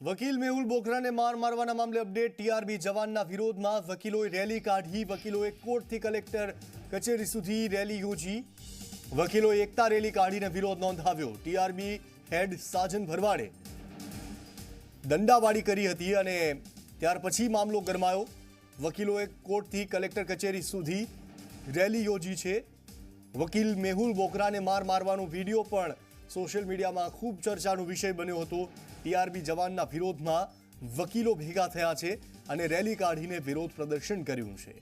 વકીલ મેહુલ બોખરાને માર મારવાના મામલે અપડેટ. ટીઆરબી જવાનના વિરોધમાં વકીલોએ રેલી કાઢી. વકીલોએ કોર્ટથી કલેક્ટર કચેરી સુધી રેલી યોજી. વકીલોએ એકતા રેલી કાઢીને વિરોધ નોંધાવ્યો. ટીઆરબી હેડ સાજન ભરવાડે દંડાવાળી કરી હતી અને ત્યાર પછી મામલો ગરમાયો. વકીલોએ કોર્ટથી કલેક્ટર કચેરી સુધી રેલી યોજી છે. વકીલ મેહુલ બોકરાને માર મારવાનો વીડિયો પણ સોશિયલ મીડિયામાં ખૂબ ચર્ચાનો વિષય બન્યો હતો. ટીઆરબી જવાનના વિરોધમાં વકીલો ભેગા થયા છે અને રેલી કાઢીને વિરોધ પ્રદર્શન કર્યું છે.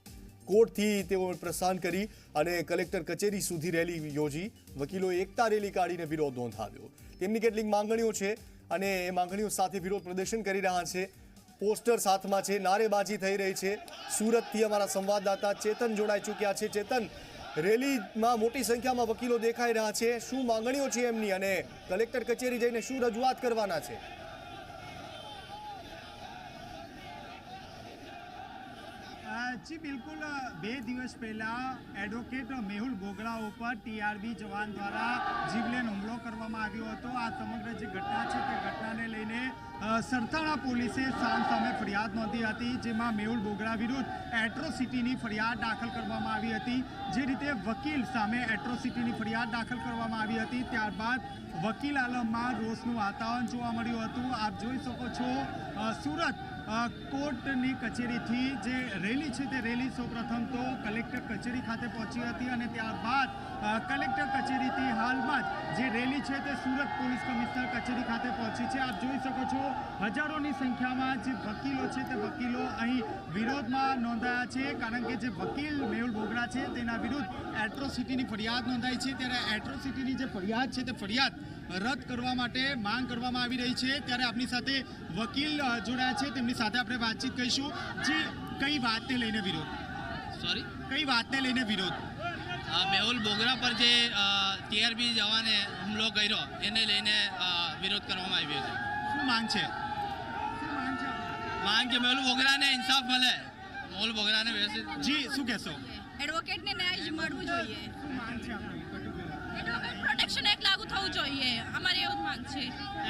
કોર્ટથી તેઓ પ્રસ્થાન કરી અને કલેક્ટર કચેરી સુધી રેલી યોજી વકીલોએ એકતા રેલી કાઢીને વિરોધ નોંધાવ્યો. તેમની કેટલીક માંગણીઓ છે અને એ માંગણીઓ સાથે વિરોધ પ્રદર્શન કરી રહ્યા છે. પોસ્ટર સાથમાં છે, નારેબાજી થઈ રહી છે. સુરતથી અમારા સંવાદદાતા ચેતન જોડાઈ ચૂક્યા છે. ચેતન રેલીમાં મોટી સંખ્યામાં વકીલો દેખાઈ રહ્યા છે. શું માંગણીઓ છે એમની? અને કલેક્ટર કચેરી જઈને શું રજૂઆત કરવાના છે? જી બિલકુલ બે દિવસ પહેલા એડવોકેટ મેહુલ ગોગડા ઉપર ટીઆરબી જવાન દ્વારા જીવલેણ હુમલો કરવામાં આવ્યો હતો. આ સમગ્ર જે ઘટના છે તે ઘટનાને લઈને સરથાણા પોલીસે સામ સામે ફરિયાદ નોંધી હતી, જેમાં મેહુલ ગોગડા વિરુદ્ધ એટ્રોસિટીની ફરિયાદ દાખલ કરવામાં આવી હતી. જે રીતે વકીલ સામે એટ્રોસિટીની ફરિયાદ દાખલ કરવામાં આવી હતી, ત્યારબાદ વકીલ આલમમાં રોષનું વાતાવરણ જોવા મળ્યું હતું. આપ જોઈ શકો છો સુરત કોર્ટની કચેરીથી જે રેલી છે તે રેલી સૌપ્રથમ તો કલેક્ટર કચેરી ખાતે પહોંચી હતી અને ત્યારબાદ કલેક્ટર કચેરીથી હાલમાં જ જે રેલી છે તે સુરત પોલીસ કમિશનર કચેરી ખાતે પહોંચી છે. આપ જોઈ શકો છો, હજારોની સંખ્યામાં જે વકીલો છે તે વકીલો અહીં વિરોધમાં નોંધાયા છે, કારણ કે જે વકીલ મેહુલ બોગરા છે તેના વિરુદ્ધ એટ્રોસિટીની ફરિયાદ નોંધાઈ છે. ત્યારે એટ્રોસિટીની જે ફરિયાદ છે તે ફરિયાદ રદ કરવા માટે માંગ કરવામાં આવી રહી છે. ત્યારે આપની સાથે વકીલ જોડાયા છે. તેમની સાથે આપણે વાતચીત કરીશું. જે કઈ વાતને લઈને વિરોધ? સોરી કઈ વાતને લઈને વિરોધ? મેહુલ બોગરા પર જે ટીઆરબી જવાને હુમલો કર્યો એને લઈને વિરોધ કરવામાં આવ્યો છે. શું માંગ છે? માંગ કે મેહુલ બોગરાને ઇન્સાફ મળે? મેહુલ બોગરાને વ્યવસ્થિત જી શું કહેશો? એડવોકેટને ન્યાય મળવું જોઈએ. શું માંગ છે? એડવોકેટ પ્રોટેક્શન એક્ટ લાગુ થવું જોઈએ. અમારી એવું માંગ છે.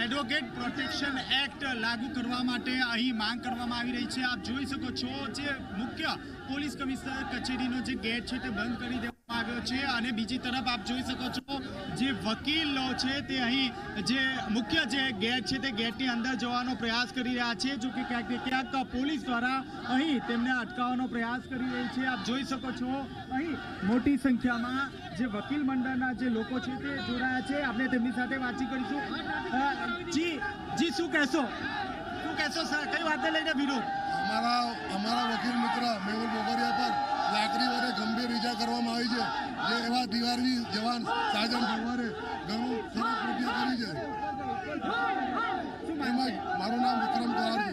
એડવોકેટ પ્રોટેક્શન એક્ટ લાગુ કરવા માટે અહીં માંગ કરવામાં આવી રહી છે. આપ જોઈ શકો છો જે મુખ્ય પોલીસ કમિશનર કચેરીનો જે ગેટ છે તે બંધ કરી દેવામાં આવ્યો છે. અને બીજી તરફ આપ જોઈ શકો છો જે વકીલો છે તે અહીં જે મુખ્ય જે ગેટ છે તે ગેટની અંદર જવાનો પ્રયાસ કરી રહ્યા છે. જો કે ક્યાંક ક્યાંક પોલીસ દ્વારા અહીં તેમને અટકાવવાનો પ્રયાસ કરી રહી છે. આપ જોઈ શકો છો, અહીં મોટી સંખ્યામાં જે વકીલ મંડળના જે લોકો છે તે જોડાયા છે. આપણે તેમની સાથે વાતચીત કરીશું. જી જી, શું કહેશો? શું કહેશો, સર? કઈ વાતને લઈને વિરોધ? અમારા અમારા વકીલ મિત્ર મેહુલ બોગરિયા પર લાકડી વડે ગંભીર ઈજા કરવામાં આવી છે. જે એવા દિવાળી જવાન સાજન ભગવાને ઘણું ખરાબ કૃત્ય કરી છે. તેમજ મારું નામ વિક્રમ કુમાર છે.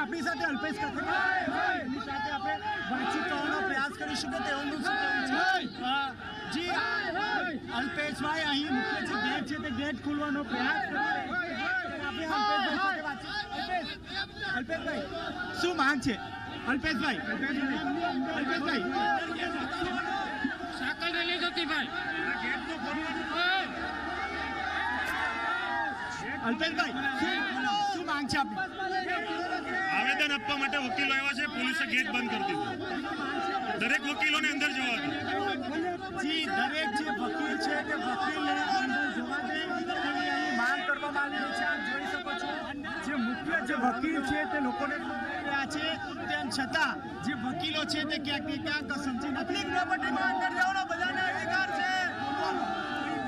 આપણી સાથે અલ્પેશ પ્રયાસ કરીશું કે તેઓનું શું જી. અલ્પેશભાઈ અહીં જે ગેટ છે તે ગેટ ખોલવાનો પ્રયાસ કરી અલ્પેશભાઈ, શું માંગ છે? અલ્પેશભાઈ. અલ્પેશભાઈ. સાકલ રેલી જતી ભાઈ. અલ્પેશભાઈ શું માંગ છે આપની? આવેદન આપવા માટે વકીલો આવ્યા છે પોલીસે ગેટ બંધ કરી દીધો. દરેક વકીલોને અંદર જવા દો. જી દરેક જે વકીલ છે તે વકીલને અંદર જવા દે. તેવી અહીં માંગ કરવામાં આવી રહી છે આપ જોઈ શકો છો. જે મુખ્ય જે વકીલ છે તે લોકોને રહ્યા છે. તેમ છતાં જે વકીલો છે તે ક્યાંક ને ક્યાંક સમજી નથી પ્રોપર્ટીમાં અંદર જવાનો બધાને અધિકાર છે.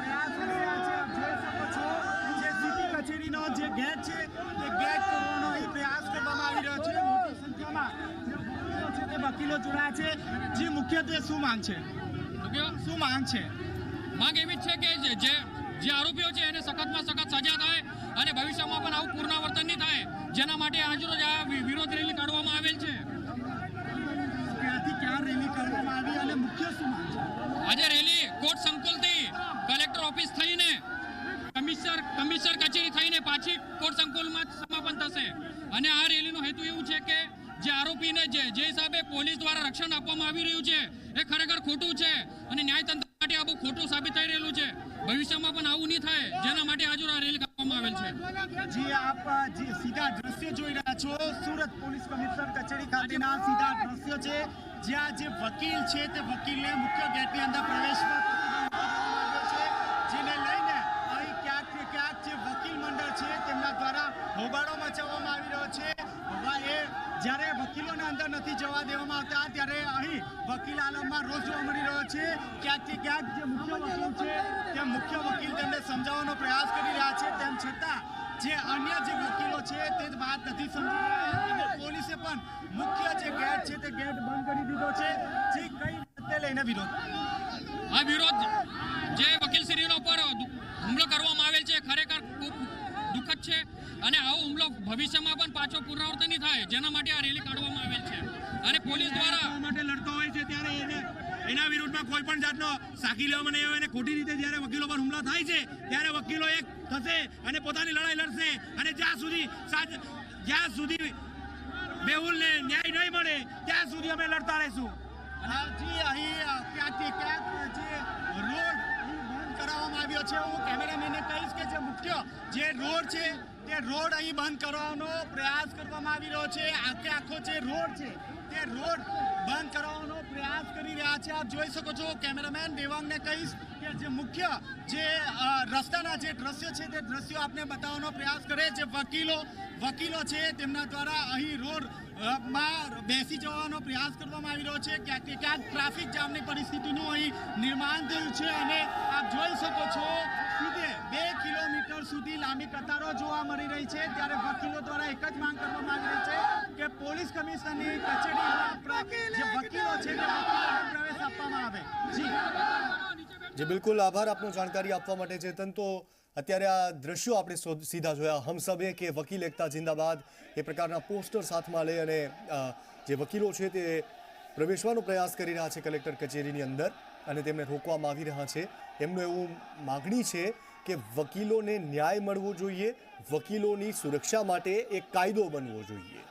પ્રયાસ કરી રહ્યા છે. આપ જોઈ શકો છો જે સીટી કચેરીનો જે ગેટ છે તે ગેટ તોડવાનો અહીં પ્રયાસ કરવામાં આવી રહ્યો છે. મોટી સંખ્યામાં જે વકીલો છે તે વકીલો જોડાયા છે. જે મુખ્યત્વે શું માંગ છે? શું માંગ છે? માંગ એવી જ છે કે જે- જે આરોપીઓ છે એને સખતમાં સખત સજા થાય અને ભવિષ્યમાં પણ આવું પુનરાવર્તન નહીં થાય જેના માટે આજરોજ આ વિરોધ રેલી કાઢવામાં આવેલ છે? આજે રેલી કોર્ટ સંકુલથી કલેક્ટર ઓફિસ થઈને કમિશનર કમિશનર કચેરી થઈને પાછી કોર્ટ સંકુલમાં સમાપન થશે. અને આ રેલીનો હેતુ એવું છે કે જે આરોપીને જે જે હિસાબે પોલીસ દ્વારા રક્ષણ આપવામાં આવી રહ્યું છે એ ખરેખર ખોટું છે અને ન્યાયતંત્ર માટે આ બહુ ખોટું સાબિત થઈ રહેલું છે. ભવિષ્યમાં પણ આવું નહીં થાય. જેના માટે આજુ આ રેલી કરવામાં આવેલ છે. જી, આપ જે, સીધા દ્રશ્ય જોઈ રહ્યા છો. સુરત પોલીસ કમિશનર કચેરી ખાતેના સીધા દ્રશ્ય છે. જ્યાં જે વકીલ છે તે વકીલને મુખ્ય ગેટની અંદર પ્રવેશમાં અંદર નથી જવા દેવામાં આવતા. ત્યારે અહીં વકીલ આલમમાં રોજ જોવા મળી રહ્યો છે. ક્યાંકથી ક્યાંક જે મુખ્ય વકીલ છે, તે મુખ્ય વકીલ તેમને સમજાવવાનો પ્રયાસ કરી રહ્યા છે. તેમ છતાં જે અન્ય જે વકીલો છે, તે વાત નથી સમજી અને પોલીસે પણ મુખ્ય જે ગેટ છે, તે ગેટ બંધ કરી દીધો છે. જે કઈ વાતને લઈને વિરોધ. આ વિરોધ જે વકીલશ્રીનો પર હુમલો કરવામાં આવેલ છે, ખરેખર છે અને આવો હુમલો ભવિષ્યમાં પણ પાછો પુનરાવર્તન નહીં થાય. જેના માટે આ રેલી કાઢવામાં આવેલ છે. અને પોલીસ દ્વારા માટે લડતો હોય છે ત્યારે એને એના વિરુદ્ધમાં કોઈ પણ જાતનો સાકી લેવામાં નહીં આવે અને ખોટી રીતે જ્યારે વકીલો પર હુમલા થાય છે ત્યારે વકીલો એક થશે અને પોતાની લડાઈ લડશે અને જ્યાં સુધી સાચ જ્યાં સુધી મેહુલને ન્યાય નહીં મળે ત્યાં સુધી અમે લડતા રહીશું. જી અહીં ક્યાંથી ક્યાંક જે રોડ બંધ કરાવવામાં આવ્યો છે હું કેમેરામેનને કહીશ કે જે મુખ્ય જે રોડ છે, તે રોડ અહીં બંધ કરવાનો પ્રયાસ કરવામાં આવી રહ્યો છે. આખે આખો જે રોડ છે, તે રોડ બંધ કરવાનો પ્રયાસ કરી રહ્યા છે. આપ જોઈ શકો છો, કેમેરામેન દેવાંગને કહીશ કે જે મુખ્ય જે રસ્તાના જે દ્રશ્યો છે, તે દ્રશ્યો આપને બતાવવાનો પ્રયાસ કરે જે વકીલો વકીલો છે, તેમના દ્વારા અહીં રોડમાં બેસી જવાનો પ્રયાસ કરવામાં આવી રહ્યો છે. ક્યાંક ક્યાંક ટ્રાફિક જામની પરિસ્થિતિનું અહીં નિર્માણ થયું છે અને સુધી લાંબી કતારો જોવા મળી રહી છે. ત્યારે વકીલો દ્વારા એક જ માંગ કરવામાં આવી રહી છે કે પોલીસ કમિશનરની કચેરી જે વકીલો છે પ્રવેશ આપવામાં આવે. જી. જે, બિલકુલ. આભાર આપનો જાણકારી આપવા માટે, ચેતન. તો અત્યારે આ દ્રશ્યો આપણે સીધા જોયા. હમસબે કે વકીલ એકતા જિંદાબાદ એ પ્રકારના પોસ્ટર સાથમાં લઈ અને જે વકીલો છે તે પ્રવેશવાનો પ્રયાસ કરી રહ્યા છે કલેક્ટર કચેરીની અંદર અને તેમને રોકવામાં આવી રહ્યા છે. એમનું એવું માગણી છે કે વકીલોને ન્યાય મળવો જોઈએ વકીલોની સુરક્ષા માટે એક કાયદો બનવો જોઈએ.